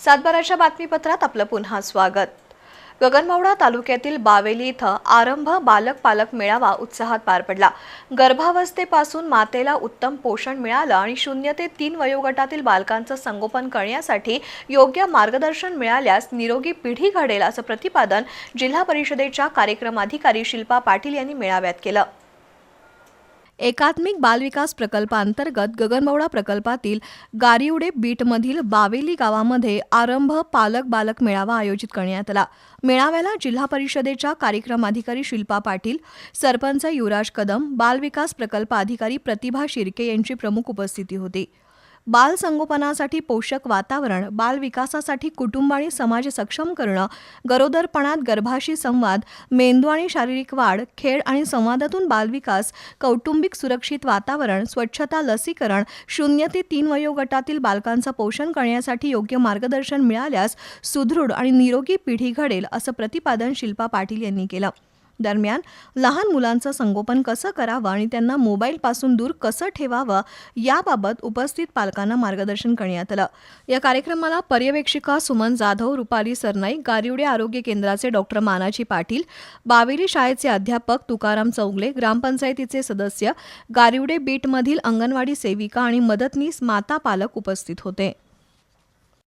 सातबाराच्या बातमीपत्रात आपलं पुन्हा स्वागत. गगनबावडा तालुक्यातील बावेली इथं आरंभ बालक पालक मेळावा उत्साहात पार पडला. गर्भावस्थेपासून मातेला उत्तम पोषण मिळालं आणि शून्य ते तीन वयोगटातील बालकांचं संगोपन करण्यासाठी योग्य मार्गदर्शन मिळाल्यास निरोगी पिढी घडेल असं प्रतिपादन जिल्हा परिषदेच्या कार्यक्रमाधिकारी शिल्पा पाटील यांनी मेळाव्यात केलं. एकात्मिक बालविकास प्रकल्पांतर्गत गगनबावडा प्रकल्पातील गारिवडे बीटमधील बावेली गावामध्ये आरंभ पालक बालक मेळावा आयोजित करण्यात आला. मेळाव्याला जिल्हा परिषदेच्या कार्यक्रमाधिकारी शिल्पा पाटील सरपंच युवराज कदम बालविकास प्रकल्प अधिकारी प्रतिभा शिर्के यांची प्रमुख उपस्थिती होती. बाल संगोपनासाठी पोषक वातावरण बाल विकासासाठी कुटुंब आणि समाज सक्षम करणं गरोदरपणात गर्भाशी संवाद मेंदू आणि शारीरिक वाढ खेळ आणि संवादातून बालविकास कौटुंबिक सुरक्षित वातावरण स्वच्छता लसीकरण शून्य ते तीन वयोगटातील बालकांचं पोषण करण्यासाठी योग्य मार्गदर्शन मिळाल्यास सुदृढ आणि निरोगी पिढी घडेल असं प्रतिपादन शिल्पा पाटील यांनी केलं. दरम्यान लहान मुलांचं संगोपन कसं करावं आणि त्यांना मोबाईलपासून दूर कसं ठेवावं याबाबत उपस्थित पालकांना मार्गदर्शन करण्यात आलं. या कार्यक्रमाला पर्यवेक्षिका सुमन जाधव रुपाली सरनाईक गारिवडे आरोग्य केंद्राचे डॉक्टर मानाजी पाटील बावेली शाळेचे अध्यापक तुकाराम चौगले ग्रामपंचायतीचे सदस्य गारिवडे बीटमधील अंगणवाडी सेविका आणि मदतनीस माता पालक उपस्थित होते.